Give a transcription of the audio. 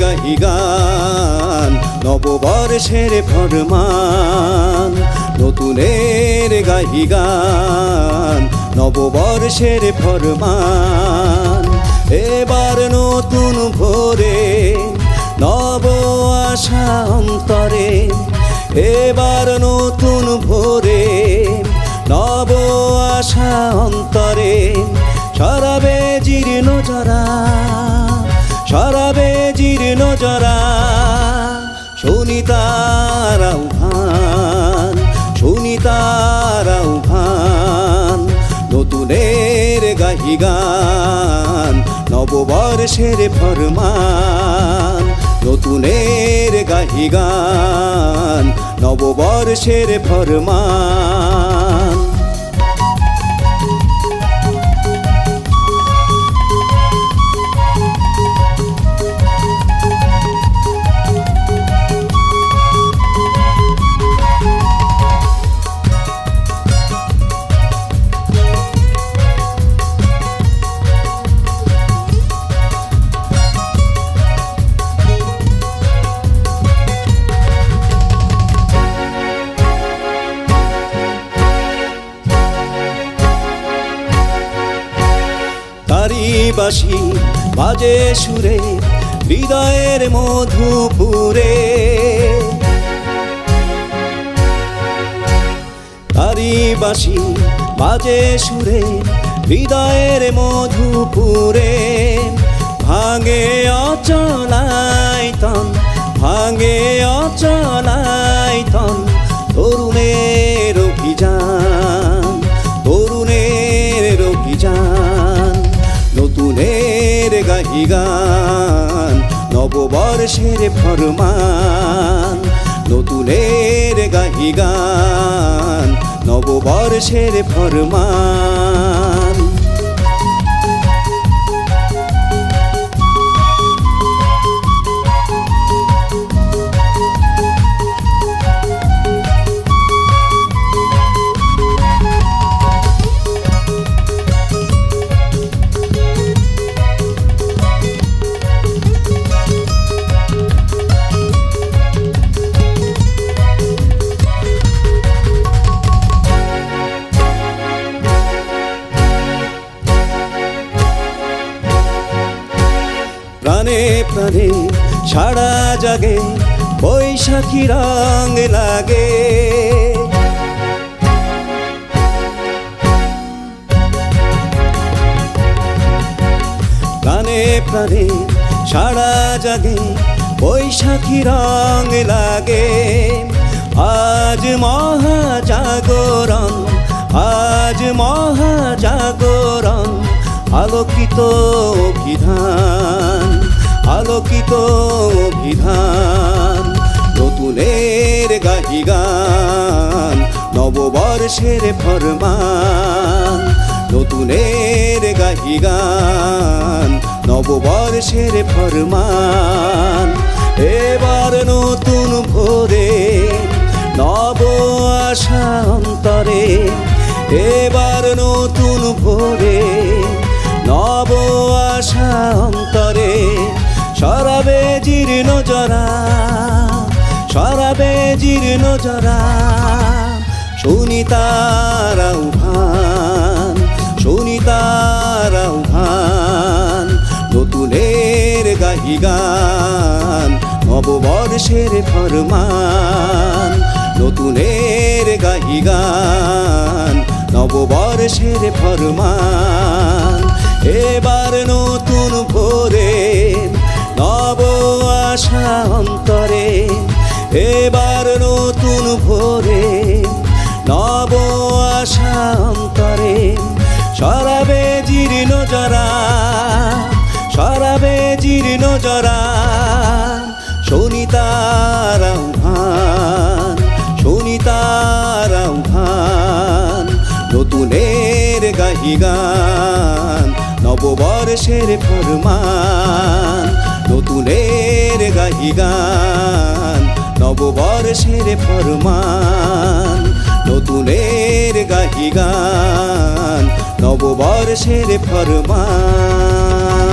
গাহি গান, নববর্ষের ফরমান। নতুনের গাহি গান, নববর্ষের ফরমান। এবার নতুন ভোরে, নব আশা অন্তরে। এবার নতুন ভোরে, নব আশা অন্তরে। সরাবে জীর্ণ জরা জরা শুনি তারাও ভান শুনি তারাও ভান নতুনের গাহি গান, নববর্ষের ফরমান, নতুনের গাহি গান, নববর্ষের ফরমান। বাসি, বাজে সুরে, হৃদয়ের মধুপুরে। তারি বাসি, বাজে সুরে, হৃদয়ের মধুপুরে। ভাঙে অচলাই তন, ভাঙে অচলাই তন, তরুণের অভিযান। নববর গান নববর্ষের ফরমান নতুনের গাহি গান নববর্ষের ফরমান। প্রাণে সারা জাগে, বৈশাখী রং লাগে। প্রাণে প্রাণে সারা জাগে, বৈশাখী রং লাগে। আজ মহাজাগরণ আজ মহাজাগরণ, আলোকিত বিধান আলোকিত বিধান নতুনের গাহি গান নববর্ষের ফরমান, নতুনের গাহি গান নববর্ষের ফরমান। এবার নতুন ভোরে, নব আশা অন্তরে, এবার নতুন ভোরে, নব আশা অন্তরে সরাবে জীর্ণ জরা, সরাবে জীর্ণ জরা। শুনি তারাও ভান শুনি তারাও ভান নতুনের গাহি গান, নববর্ষের ফরমান। নতুনের গাহি গান, নববর্ষের ফরমান। এবার নতুন ভোরে আশা অন্তরে, এবার নতুন ভোরে, নব আশা অন্তরে, সরাবে জীর্ণ জরা, সরাবে জীর্ণ জরা ভান শনি তারাও ভান নতুনের গাহি গান, নববর্ষের ফরমান। নতুনের গাহি গান নববর্ষের ফরমান। নতুনের গাহি গান নববর্ষের ফরমান।